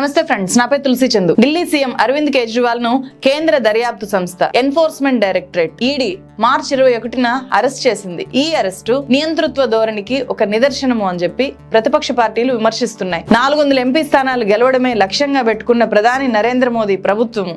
నమస్తే ఫ్రెండ్స్ నా పేరు తులసి చందు. ఢిల్లీ సీఎం అరవింద్ కేజ్రీవాల్ను కేంద్ర దర్యాప్తు సంస్థ ఎన్ఫోర్స్మెంట్ డైరెక్టరేట్ ఈడీ మార్చ్ ఇరవై ఒకటిన అరెస్ట్ చేసింది. ఈ అరెస్టు నియంతృత్వ ధోరణికి ఒక నిదర్శనము అని చెప్పి ప్రతిపక్ష పార్టీలు విమర్శిస్తున్నాయి. నాలుగు వందల ఎంపీ స్థానాలు గెలవడమే లక్ష్యంగా పెట్టుకున్న ప్రధాని నరేంద్ర మోదీ ప్రభుత్వం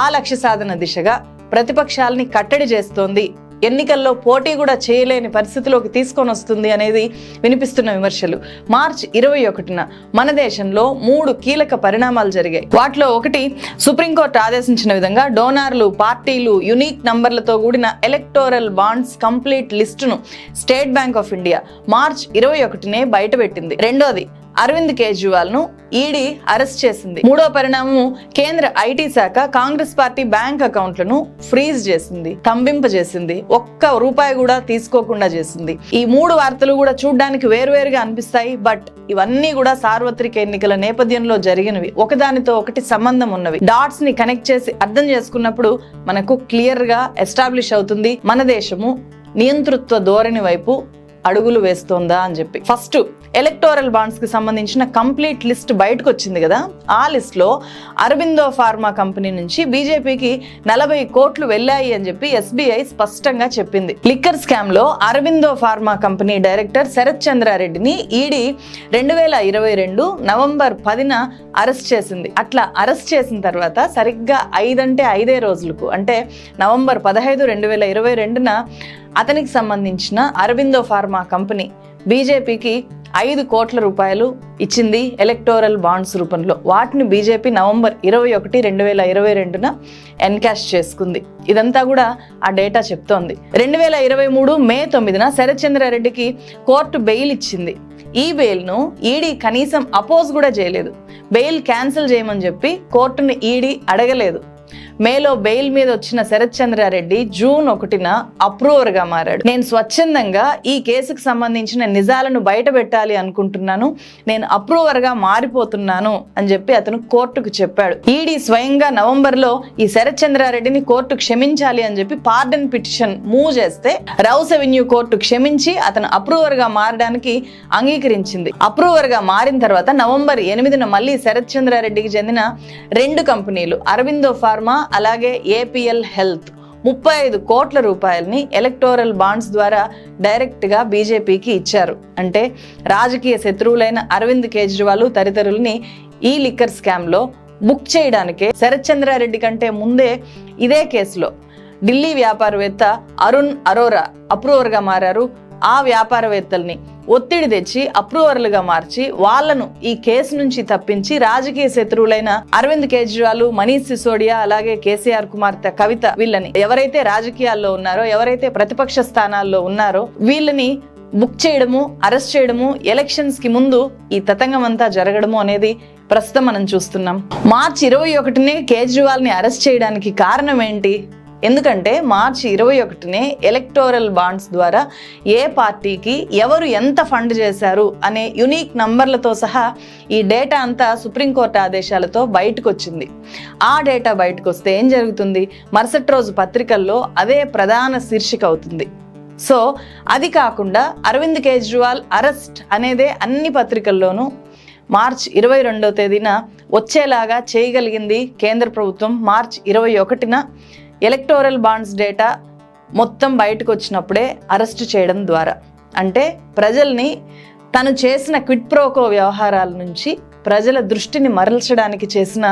ఆ లక్ష్య సాధన దిశగా ప్రతిపక్షాలని కట్టడి చేస్తోంది ఎన్నికల్లో పోటీ కూడా చేయలేని పరిస్థితిలోకి తీసుకొని వస్తుంది అనేది వినిపిస్తున్న విమర్శలు. మార్చ్ ఇరవై ఒకటిన మన దేశంలో మూడు కీలక పరిణామాలు జరిగాయి. వాటిలో ఒకటి సుప్రీంకోర్టు ఆదేశించిన విధంగా డోనార్లు పార్టీలు యునీక్ నంబర్లతో కూడిన electoral bonds complete లిస్టును State Bank of India March ఇరవై ఒకటినే బయటపెట్టింది. రెండోది అరవింద్ కేజ్రీవాల్ను ఈడీ అరెస్ట్ చేసింది. మూడో పరిణామం కేంద్ర ఐటీ శాఖ కాంగ్రెస్ పార్టీ బ్యాంక్ అకౌంట్లను ఫ్రీజ్ చేసింది స్తంభింపజేసింది ఒక్క రూపాయి కూడా తీసుకోకుండా చేసింది. ఈ మూడు వార్తలు కూడా చూడడానికి వేరువేరుగా అనిపిస్తాయి బట్ ఇవన్నీ కూడా సార్వత్రిక ఎన్నికల నేపథ్యంలో జరిగినవి. ఒకదానితో ఒకటి సంబంధం ఉన్నవి. డాట్స్ని కనెక్ట్ చేసి అర్థం చేసుకున్నప్పుడు మనకు క్లియర్గా ఎస్టాబ్లిష్ అవుతుంది మన దేశము నియంతృత్వ ధోరణి వైపు అడుగులు వేస్తోందా అని చెప్పి. ఫస్ట్ ఎలక్టోరల్ బాండ్స్కి సంబంధించిన కంప్లీట్ లిస్ట్ బయటకు వచ్చింది కదా. ఆ లిస్ట్లో అరబిందో ఫార్మా కంపెనీ నుంచి బీజేపీకి నలభై కోట్లు వెళ్ళాయి అని చెప్పి ఎస్బీఐ స్పష్టంగా చెప్పింది. లిక్కర్ స్కామ్లో Aurobindo pharma company director Sarath చంద్రారెడ్డిని ED రెండు వేల ఇరవై రెండు నవంబర్ పదిన అరెస్ట్ చేసింది. అట్లా అరెస్ట్ చేసిన తర్వాత సరిగ్గా ఐదంటే ఐదే రోజులకు అంటే నవంబర్ పదహైదు రెండు వేల ఇరవై రెండున అతనికి సంబంధించిన అరవిందో ఫార్మా కంపెనీ బీజేపీకి ఐదు కోట్ల రూపాయలు ఇచ్చింది ఎలక్టోరల్ బాండ్స్ రూపంలో. వాటిని బీజేపీ నవంబర్ ఇరవై ఒకటి రెండు వేల ఇరవై రెండున ఎన్కాష్ చేసుకుంది. ఇదంతా కూడా ఆ డేటా చెప్తోంది. రెండు వేల ఇరవై మూడు మే తొమ్మిదిన శరత్చంద్రారెడ్డికి కోర్టు బెయిల్ ఇచ్చింది. ఈ బెయిల్ను ఈడీ కనీసం అపోజ్ కూడా చేయలేదు. బెయిల్ క్యాన్సిల్ చేయమని చెప్పి కోర్టును ఈడీ అడగలేదు. మేలో బెయిల్ మీద వచ్చిన శరత్ చంద్రారెడ్డి జూన్ ఒకటిన అప్రూవర్గా మారాడు. నేను స్వచ్ఛందంగా ఈ కేసుకు సంబంధించిన నిజాలను బయట పెట్టాలి అనుకుంటున్నాను. నేను అప్రూవర్గా మారిపోతున్నాను అని చెప్పి అతను కోర్టుకు చెప్పాడు. ఈడీ స్వయంగా నవంబర్లో ఈ శరత్ చంద్రారెడ్డిని కోర్టు క్షమించాలి అని చెప్పి పార్డన్ పిటిషన్ మూవ్ చేస్తే రౌస్ అవెన్యూ కోర్టు క్షమించి అతను అప్రూవర్గా మారడానికి అంగీకరించింది. అప్రూవర్గా మారిన తర్వాత నవంబర్ ఎనిమిదిన మళ్ళీ శరత్ చంద్రారెడ్డికి చెందిన రెండు కంపెనీలు అరవిందో ఫార్మా అలాగే ఏపీఎల్ హెల్త్ ముప్పై ఐదు కోట్ల రూపాయలని ఎలక్టోరల్ బాండ్స్ ద్వారా డైరెక్ట్గా బీజేపీకి ఇచ్చారు. అంటే రాజకీయ శత్రువులైన అరవింద్ కేజ్రీవాల్ తదితరుల్ని ఈ లిక్కర్ స్కామ్లో బుక్ చేయడానికే శరత్చంద్రారెడ్డి కంటే ముందే ఇదే కేసులో ఢిల్లీ వ్యాపారవేత్త అరుణ్ అరోరా అప్రూవర్గా మారారు. ఆ వ్యాపారవేత్తల్ని ఒత్తిడి తెచ్చి అప్రూవర్లుగా మార్చి వాళ్ళను ఈ కేసు నుంచి తప్పించి రాజకీయ శత్రువులైన అరవింద్ కేజ్రీవాల్ మనీష్ సిసోడియా అలాగే కేసీఆర్ కుమార్తె కవిత వీళ్ళని ఎవరైతే రాజకీయాల్లో ఉన్నారో ఎవరైతే ప్రతిపక్ష స్థానాల్లో ఉన్నారో వీళ్ళని బుక్ చేయడము అరెస్ట్ చేయడము ఎలక్షన్స్కి ముందు ఈ తతంగం అంతా జరగడము అనేది ప్రస్తుతం మనం చూస్తున్నాం. మార్చి ఇరవై ఒకటినే కేజ్రీవాల్ని అరెస్ట్ చేయడానికి కారణం ఏంటి? ఎందుకంటే మార్చి ఇరవై ఒకటినే ఎలక్టోరల్ బాండ్స్ ద్వారా ఏ పార్టీకి ఎవరు ఎంత ఫండ్ చేశారు అనే యునీక్ నంబర్లతో సహా ఈ డేటా అంతా సుప్రీంకోర్టు ఆదేశాలతో బయటకు వచ్చింది ఆ డేటా బయటకు వస్తే ఏం జరుగుతుంది? మరుసటి రోజు పత్రికల్లో అదే ప్రధాన శీర్షిక అవుతుంది. సో అది కాకుండా అరవింద్ కేజ్రీవాల్ అరెస్ట్ అనేదే అన్ని పత్రికల్లోనూ మార్చ్ ఇరవై రెండో తేదీన వచ్చేలాగా చేయగలిగింది కేంద్ర ప్రభుత్వం మార్చ్ ఇరవై ఒకటిన. ఎలక్టోరల్ బాండ్స్ డేటా మొత్తం బయటకు వచ్చినప్పుడే అరెస్ట్ చేయడం ద్వారా. అంటే ప్రజల్ని తను చేసిన క్విట్ ప్రోకో వ్యవహారాల నుంచి ప్రజల దృష్టిని మరల్చడానికి చేసిన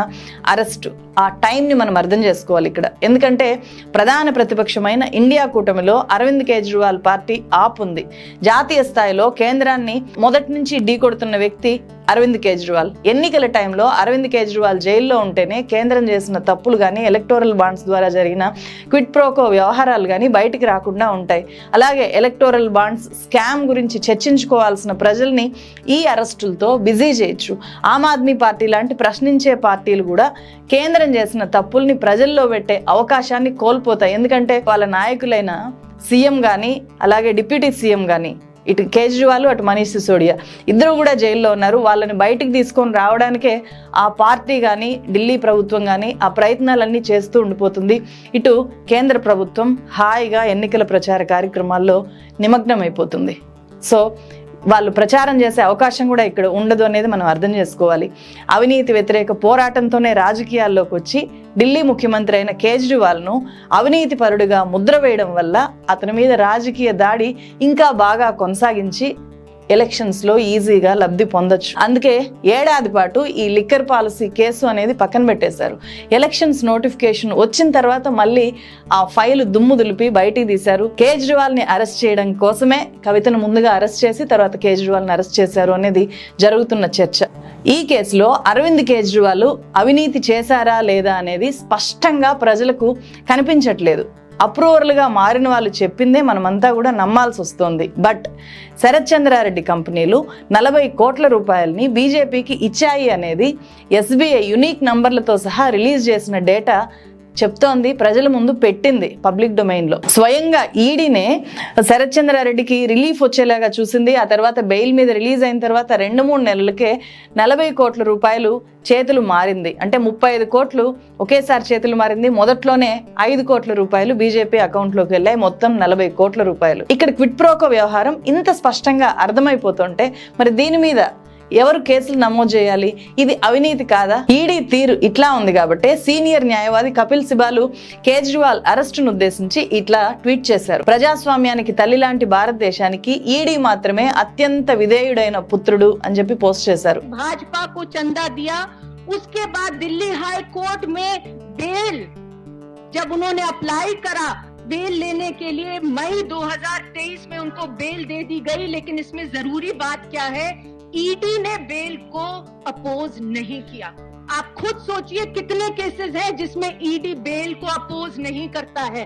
అరెస్టు. ఆ టైంని మనం అర్థం చేసుకోవాలి ఇక్కడ. ఎందుకంటే ప్రధాన ప్రతిపక్షమైన ఇండియా కూటమిలో అరవింద్ కేజ్రీవాల్ పార్టీ ఆప్ ఉంది. జాతీయ స్థాయిలో కేంద్రాన్ని మొదటి నుంచి ఢీకొడుతున్న వ్యక్తి అరవింద్ కేజ్రీవాల్. ఎన్నికల టైంలో అరవింద్ కేజ్రీవాల్ జైల్లో ఉంటేనే కేంద్రం చేసిన తప్పులు కానీ ఎలక్టోరల్ బాండ్స్ ద్వారా జరిగిన క్విట్ ప్రోకో వ్యవహారాలు కానీ బయటికి రాకుండా ఉంటాయి. అలాగే ఎలక్టోరల్ బాండ్స్ స్కామ్ గురించి చర్చించుకోవాల్సిన ప్రజల్ని ఈ అరెస్టులతో బిజీ చేయొచ్చు. ఆమ్ ఆద్మీ పార్టీ లాంటి ప్రశ్నించే పార్టీలు కూడా కేంద్రం చేసిన తప్పుల్ని ప్రజల్లో పెట్టే అవకాశాన్ని కోల్పోతాయి. ఎందుకంటే వాళ్ళ నాయకులైన సీఎం కానీ అలాగే డిప్యూటీ సీఎం కానీ ఇటు కేజ్రీవాల్ అటు మనీష్ సిసోడియా. ఇద్దరు కూడా జైల్లో ఉన్నారు. వాళ్ళని బయటికి తీసుకొని రావడానికే ఆ పార్టీ కానీ ఢిల్లీ ప్రభుత్వం కానీ ఆ ప్రయత్నాలన్నీ చేస్తూ ఉండిపోతుంది. ఇటు కేంద్ర ప్రభుత్వం హాయిగా ఎన్నికల ప్రచార కార్యక్రమాల్లో నిమగ్నమైపోతుంది. సో వాళ్ళు ప్రచారం చేసే అవకాశం కూడా ఇక్కడ ఉండదు అనేది మనం అర్థం చేసుకోవాలి. అవినీతి వ్యతిరేక పోరాటంతోనే రాజకీయాల్లోకి వచ్చి ఢిల్లీ ముఖ్యమంత్రి అయిన కేజ్రీవాల్ను అవినీతి పరుడుగా ముద్ర వేయడం వల్ల అతని మీద రాజకీయ దాడి ఇంకా బాగా కొనసాగించి ఎలక్షన్స్లో ఈజీగా లబ్ధి పొందొచ్చు. అందుకే ఏడాది పాటు ఈ లిక్కర్ పాలసీ కేసు అనేది పక్కన పెట్టేశారు. ఎలక్షన్స్ నోటిఫికేషన్ వచ్చిన తర్వాత మళ్ళీ ఆ ఫైల్ దుమ్ము దులిపి బయటికి తీశారు. కేజ్రీవాల్ని అరెస్ట్ చేయడం కోసమే కవితను ముందుగా అరెస్ట్ చేసి తర్వాత కేజ్రీవాల్ని అరెస్ట్ చేశారు అనేది జరుగుతున్న చర్చ. ఈ కేసులో అరవింద్ కేజ్రీవాల్ అవినీతి చేశారా లేదా అనేది స్పష్టంగా ప్రజలకు కనిపించట్లేదు. అప్రూవర్లుగా మారిన వాళ్ళు చెప్పిందే మనమంతా కూడా నమ్మాల్సి వస్తుంది. బట్ శరత్ చంద్రారెడ్డి కంపెనీలు నలభై కోట్ల రూపాయలని బీజేపీకి ఇచ్చాయి అనేది ఎస్బీఐ యునీక్ నంబర్లతో సహా రిలీజ్ చేసిన డేటా చెప్తోంది ప్రజల ముందు పెట్టింది పబ్లిక్ డొమైన్లో. స్వయంగా ఈడీనే శరత్ చంద్రారెడ్డికి రిలీఫ్ వచ్చేలాగా చూసింది. ఆ తర్వాత బెయిల్ మీద రిలీజ్ అయిన తర్వాత రెండు మూడు నెలలకే నలభై కోట్ల రూపాయలు చేతులు మారింది. అంటే ముప్పై ఐదు కోట్లు ఒకేసారి చేతులు మారింది. మొదట్లోనే ఐదు కోట్ల రూపాయలు బీజేపీ అకౌంట్లోకి వెళ్ళాయి. మొత్తం నలభై కోట్ల రూపాయలు. ఇక్కడ క్విట్ ప్రోకో వ్యవహారం ఇంత స్పష్టంగా అర్థమైపోతుంటే మరి దీని మీద ఎవరు కేసులు నమోదు చేయాలి ఇది అవినీతి కాదా ఈడీ తీరు ఇట్లా ఉంది కాబట్టి సీనియర్ న్యాయవాది కపిల్ సిబాలు కేజ్రీవాల్ అరెస్టును ఉద్దేశించి ఇట్లా ట్వీట్ చేశారు ప్రజాస్వామ్యానికి తల్లి లాంటి భారతదేశానికి ఈడీ మాత్రమే అత్యంత విధేయుడైన పుత్రుడు అని చెప్పి పోస్ట్ చేశారు भाजपा को चंदा दिया उसके बाद दिल्ली हाई कोर्ट में बेल जब उन्होंने अप्लाई करा बेल लेने के लिए मई 2023 में उनको बेल दे दी गई लेकिन इसमें जरूरी बात क्या है ईडी ने बेल को अपोज नहीं किया। आप खुद सोचिए कितने केसेस हैं जिसमें ईडी बेल को अपोज नहीं करता है।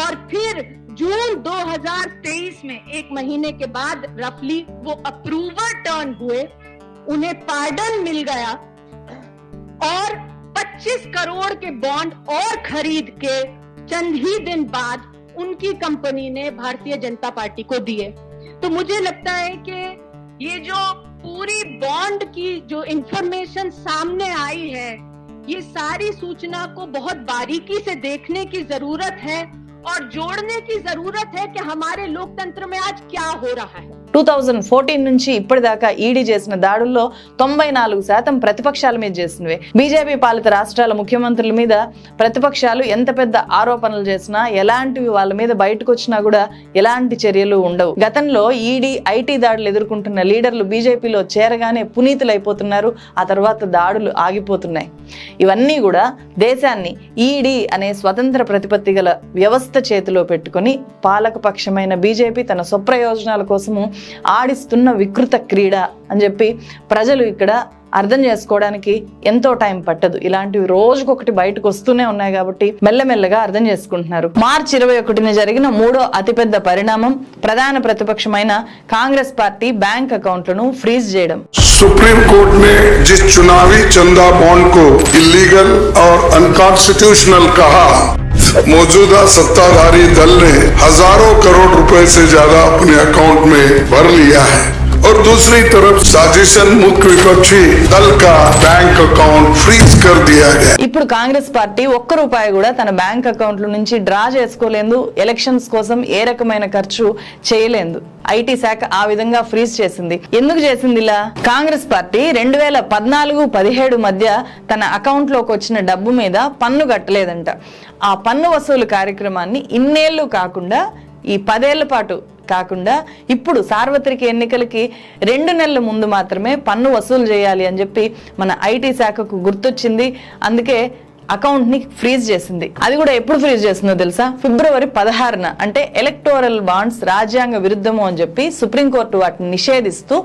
और फिर जून 2023 में, एक महीने के बाद रफली वो अप्रूवर टर्न हुए, उन्हें पार्डन मिल गया और 25 करोड़ के बॉन्ड और खरीद के चंद ही दिन बाद उनकी कंपनी ने भारतीय जनता पार्टी को दिए। तो मुझे लगता है कि ये जो पूरी बॉन्ड की जो इंफॉर्मेशन सामने आई है, ये सारी सूचना को बहुत बारीकी से देखने की ज़रूरत है और जोड़ने की ज़रूरत है कि हमारे लोकतंत्र में आज क्या हो रहा है। టూ థౌజండ్ ఫోర్టీన్ నుంచి ఇప్పటిదాకా ఈడీ చేసిన దాడుల్లో తొంభై నాలుగు శాతం ప్రతిపక్షాల మీద చేసినవే బీజేపీ పాలిత రాష్ట్రాల ముఖ్యమంత్రుల మీద ప్రతిపక్షాలు ఎంత పెద్ద ఆరోపణలు చేసినా ఎలాంటివి వాళ్ళ మీద బయటకు వచ్చినా కూడా ఎలాంటి చర్యలు ఉండవు. గతంలో ఈడీ ఐటీ దాడులు ఎదుర్కొంటున్న లీడర్లు బీజేపీలో చేరగానే పునీతులైపోతున్నారు. ఆ తర్వాత దాడులు ఆగిపోతున్నాయి. ఇవన్నీ కూడా దేశాన్ని ఈడీ అనే స్వతంత్ర ప్రతిపత్తి గల వ్యవస్థ చేతిలో పెట్టుకొని పాలకపక్షమైన బీజేపీ తన స్వప్రయోజనాల కోసము ఆడిస్తున్న వికృత క్రీడ అని చెప్పి ప్రజలు ఇక్కడ అర్థం చేసుకోవడానికి ఎంతో టైం పట్టదు ఇలాంటివి రోజుకొకటి బయటకు వస్తూనే ఉన్నాయి కాబట్టి మెల్లమెల్లగా అర్థం చేసుకుంటున్నారు మార్చి ఇరవై ఒకటిన జరిగిన మూడో అతిపెద్ద పరిణామం ప్రధాన ప్రతిపక్షమైన కాంగ్రెస్ పార్టీ బ్యాంక్ అకౌంట్లను ఫ్రీజ్ చేయడం सुप्रीम कोर्ट ने जिस चुनावी चंदा बॉन्ड को इलीगल और अनकॉन्स्टिट्यूशनल कहा मौजूदा सत्ताधारी दल ने हज़ारों करोड़ रुपए से ज़्यादा अपने अकाउंट में भर लिया है। और दूसरी तरफ साजिशन मुख्य विपक्षी दल का बैंक अकाउंट फ्रीज कर दिया गया ఇప్పుడు కాంగ్రెస్ పార్టీ ఒక్క రూపాయి కూడా తన బ్యాంక్ అకౌంట్ల నుంచి డ్రా చేసుకోలేదు ఎలక్షన్స్ కోసం ఏ రకమైన ఖర్చు చేయలేదు ఐటీ శాఖ ఆ విధంగా ఫ్రీజ్ చేసింది ఎందుకు చేసింది ఇలా కాంగ్రెస్ పార్టీ రెండు వేల పద్నాలుగు పదిహేడు మధ్య తన అకౌంట్ లోకి వచ్చిన డబ్బు మీద పన్ను కట్టలేదంట ఆ పన్ను వసూలు కార్యక్రమాన్ని ఇన్నేళ్లు కాకుండా ఈ పదేళ్ల పాటు కాకుండా ఇప్పుడు సార్వత్రిక ఎన్నికలకి రెండు నెలల ముందు మాత్రమే పన్ను వసూలు చేయాలి అని చెప్పి మన ఐటీ శాఖకు గుర్తొచ్చింది. అందుకే అకౌంట్ని ఫ్రీజ్ చేసింది. అది కూడా ఎప్పుడు ఫ్రీజ్ చేసిందో తెలుసా? ఫిబ్రవరి పదహారున. అంటే ఎలక్టోరల్ బాండ్స్ రాజ్యాంగ విరుద్ధము అని చెప్పి సుప్రీంకోర్టు వాటిని నిషేధిస్తూ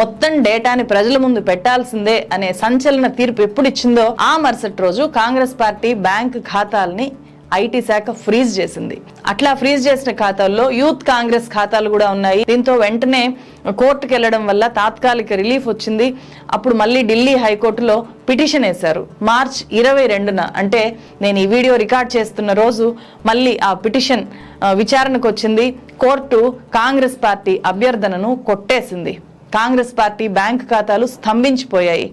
మొత్తం డేటాని ప్రజల ముందు పెట్టాల్సిందే అనే సంచలన తీర్పు ఎప్పుడు ఇచ్చిందో ఆ మరుసటి రోజు కాంగ్రెస్ పార్టీ బ్యాంక్ ఖాతాల్ని ఐటీ శాఖ ఫ్రీజ్ చేసింది. అట్లా ఫ్రీజ్ చేసిన ఖాతాల్లో యూత్ కాంగ్రెస్ ఖాతాలు కూడా ఉన్నాయి. దీంతో వెంటనే కోర్టుకు వెళ్ళడం వల్ల తాత్కాలిక రిలీఫ్ వచ్చింది. అప్పుడు మళ్ళీ ఢిల్లీ హైకోర్టులో పిటిషన్ వేశారు. మార్చ్ ఇరవై రెండున అంటే నేను ఈ వీడియో రికార్డ్ చేస్తున్న రోజు మళ్ళీ ఆ పిటిషన్ విచారణకు వచ్చింది. కోర్టు కాంగ్రెస్ పార్టీ అభ్యర్థనను కొట్టేసింది. కాంగ్రెస్ పార్టీ బ్యాంక్ ఖాతాలు స్తంభించిపోయాయి.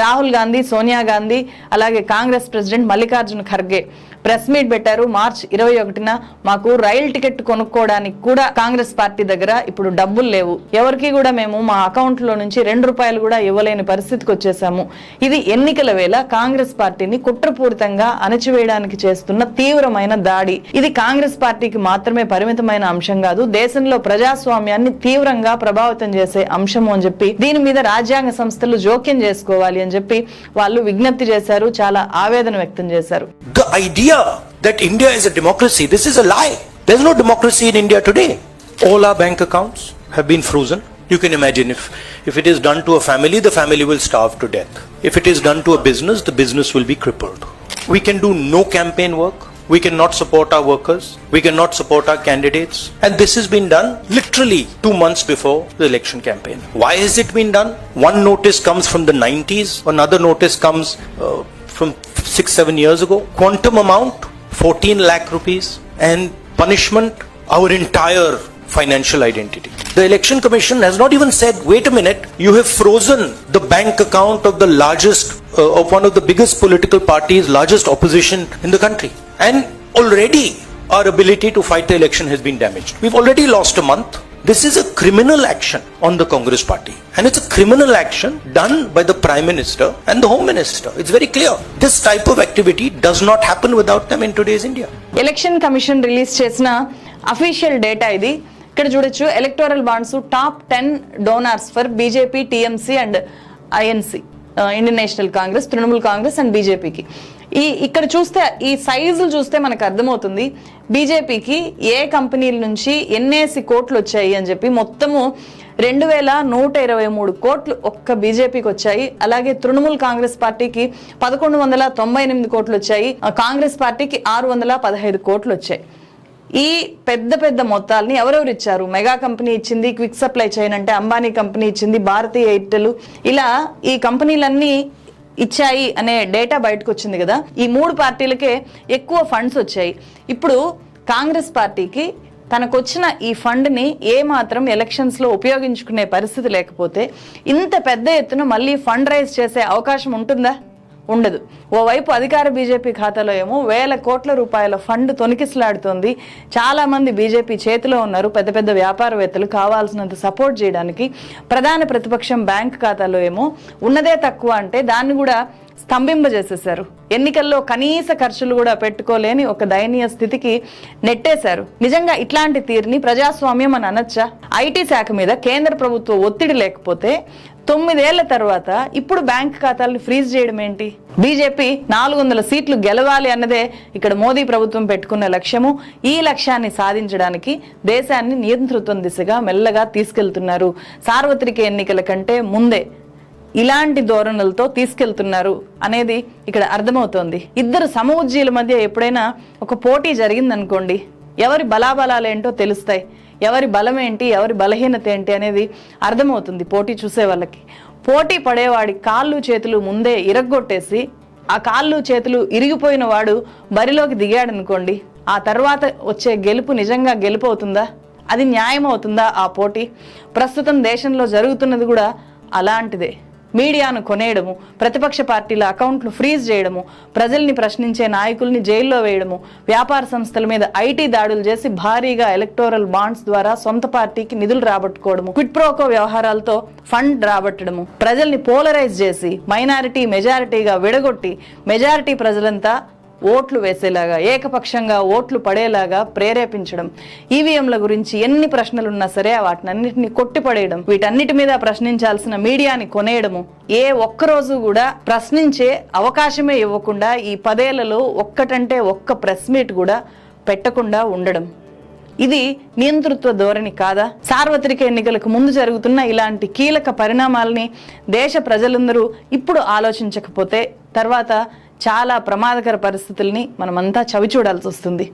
రాహుల్ గాంధీ సోనియా గాంధీ అలాగే Congress president Mallikarjuna Kharge press meet పెట్టారు. మార్చ్ ఇరవై ఒకటిన మాకు రైల్ టికెట్ కొనుక్కోవడానికి కూడా కాంగ్రెస్ పార్టీ దగ్గర ఇప్పుడు డబ్బులు లేవు. ఎవరికి కూడా మేము మా అకౌంట్లో నుంచి రెండు రూపాయలు కూడా ఇవ్వలేని పరిస్థితికి వచ్చేసాము. ఇది ఎన్నికల వేళ కాంగ్రెస్ పార్టీని కుట్రపూరితంగా అణచివేయడానికి చేస్తున్న తీవ్రమైన దాడి. ఇది కాంగ్రెస్ పార్టీకి మాత్రమే పరిమితమైన అంశం కాదు దేశంలో ప్రజాస్వామ్యాన్ని తీవ్రంగా ప్రభావితం చేసే అంశము అని చెప్పి దీని మీద రాజ్యాంగ సంస్థలు జోక్యం చేసుకోవాలి అని చెప్పి వాళ్ళు విజ్ఞప్తి చేశారు చాలా ఆవేదన వ్యక్తం చేశారు. Idea that India is a democracy, this is a lie. There's no democracy in India today. All our bank accounts have been frozen. You can imagine if, if it is done to a family, the family will starve to death. If it is done to a business, the business will be crippled. We can do no campaign work. We cannot support our workers. We cannot support our candidates. And this has been done literally two months before the election campaign. Why has it been done? One notice comes from the 90s, another notice comes uh, from six, seven years ago. Quantum amount 14 lakh rupees and punishment our entire financial identity. The election commission has not even said, wait a minute, you have frozen the bank account of the largest, uh, of one of the biggest political parties, largest opposition in the country. And already our ability to fight the election has been damaged. We've already lost a month. This is a criminal action on the Congress party. And it's a criminal action done by the Prime Minister and the Home Minister. It's very clear. This type of activity does not happen without them in today's India. Election commission release చేసిన official data ఇది ఇక్కడ చూడొచ్చు electoral bonds top ten donors for BJP TMC and INC Indian National Congress Trinamool Congress and బీజేపీకి ఈ ఇక్కడ చూస్తే ఈ సైజులు చూస్తే మనకు అర్థమవుతుంది. బీజేపీకి ఏ కంపెనీల నుంచి ఎన్ఏసి కోట్లు వచ్చాయి అని చెప్పి మొత్తము రెండు వేల నూట ఇరవై మూడు కోట్లు ఒక్క బీజేపీకి వచ్చాయి. అలాగే తృణమూల్ కాంగ్రెస్ పార్టీకి పదకొండు వందల తొంభై ఎనిమిది కోట్లు వచ్చాయి. ఆ కాంగ్రెస్ పార్టీకి ఆరు వందల పదహైదు కోట్లు వచ్చాయి. ఈ పెద్ద పెద్ద మొత్తాలని ఎవరెవరు ఇచ్చారు? మెగా కంపెనీ ఇచ్చింది క్విక్ సప్లై చైన్ అంటే అంబానీ కంపెనీ ఇచ్చింది భారతీయ ఎయిర్టెల్. ఇలా ఈ కంపెనీలన్నీ ఇచ్చాయి అనే డేటా బయటకు వచ్చింది కదా. ఈ మూడు పార్టీలకే ఎక్కువ ఫండ్స్ వచ్చాయి. ఇప్పుడు కాంగ్రెస్ పార్టీకి తనకొచ్చిన ఈ ఫండ్ని ఏ మాత్రం ఎలక్షన్స్లో ఉపయోగించుకునే పరిస్థితి లేకపోతే ఇంత పెద్ద ఎత్తున మళ్ళీ ఫండ్ రైజ్ చేసే అవకాశం ఉంటుందా? ఉండదు. ఓవైపు అధికార బీజేపీ ఖాతాలో ఏమో వేల కోట్ల రూపాయల ఫండ్ తొనికిసలాడుతోంది చాలా మంది బీజేపీ చేతిలో ఉన్నారు. పెద్ద పెద్ద వ్యాపారవేత్తలు కావాల్సినంత సపోర్ట్ చేయడానికి. ప్రధాన ప్రతిపక్షం బ్యాంక్ ఖాతాలో ఏమో ఉన్నదే తక్కువ అంటే దాన్ని కూడా స్తంభింపజేసేశారు. ఎన్నికల్లో కనీస ఖర్చులు కూడా పెట్టుకోలేని ఒక దయనీయ స్థితికి నెట్టేశారు. నిజంగా ఇట్లాంటి తీరుని ప్రజాస్వామ్యం అని అనొచ్చా? ఐటీ శాఖ మీద కేంద్ర ప్రభుత్వ ఒత్తిడి లేకపోతే తొమ్మిదేళ్ళ తర్వాత ఇప్పుడు బ్యాంక్ ఖాతాలను ఫ్రీజ్ చేయడం ఏంటి? బీజేపీ నాలుగు వందల సీట్లు గెలవాలి అన్నదే ఇక్కడ మోదీ ప్రభుత్వం పెట్టుకున్న లక్ష్యము. ఈ లక్ష్యాన్ని సాధించడానికి దేశాన్ని నియంతృత్వం దిశగా మెల్లగా తీసుకెళ్తున్నారు. సార్వత్రిక ఎన్నికల కంటే ముందే ఇలాంటి ధోరణులతో తీసుకెళ్తున్నారు అనేది ఇక్కడ అర్థమవుతోంది. ఇద్దరు సమవుజ్జీల మధ్య ఎప్పుడైనా ఒక పోటీ జరిగిందనుకోండి ఎవరి బలాబలాలు ఏంటో తెలుస్తాయి. ఎవరి బలం ఏంటి ఎవరి బలహీనత ఏంటి అనేది అర్థమవుతుంది పోటీ చూసే వాళ్ళకి. పోటీ పడేవాడి కాళ్ళు చేతులు ముందే ఇరగ్గొట్టేసి ఆ కాళ్ళు చేతులు ఇరిగిపోయిన వాడు బరిలోకి దిగాడనుకోండి ఆ తర్వాత వచ్చే గెలుపు నిజంగా గెలుపు అవుతుందా అది న్యాయం అవుతుందా ఆ పోటీ? ప్రస్తుతం దేశంలో జరుగుతున్నది కూడా అలాంటిదే. మీడియాను కొనేయడము ప్రతిపక్ష పార్టీల అకౌంట్లు ఫ్రీజ్ చేయడము ప్రజల్ని ప్రశ్నించే నాయకుల్ని జైల్లో వేయడము వ్యాపార సంస్థల మీద ఐటీ దాడులు చేసి భారీగా ఎలక్టోరల్ బాండ్స్ ద్వారా సొంత పార్టీకి నిధులు రాబట్టుకోవడము క్విట్ ప్రోకో వ్యవహారాలతో ఫండ్ రాబట్టడము ప్రజల్ని పోలరైజ్ చేసి మైనారిటీ మెజారిటీగా విడగొట్టి మెజారిటీ ప్రజలంతా ఓట్లు వేసేలాగా ఏకపక్షంగా ఓట్లు పడేలాగా ప్రేరేపించడం ఈవీఎంల గురించి ఎన్ని ప్రశ్నలున్నా సరే వాటినన్నిటిని కొట్టిపడేయడం వీటన్నిటి మీద ప్రశ్నించాల్సిన మీడియాని కొనేయడము ఏ ఒక్క రోజు కూడా ప్రశ్నించే అవకాశమే ఇవ్వకుండా ఈ పదేళ్ళలో ఒక్కటంటే ఒక్క ప్రెస్ మీట్ కూడా పెట్టకుండా ఉండడం. ఇది నియంతృత్వ ధోరణి కాదా? సార్వత్రిక ఎన్నికలకు ముందు జరుగుతున్న ఇలాంటి కీలక పరిణామాలని దేశ ప్రజలందరూ ఇప్పుడు ఆలోచించకపోతే తర్వాత చాలా ప్రమాదకర పరిస్థితుల్ని మనమంతా చవి చూడాల్సి వస్తుంది.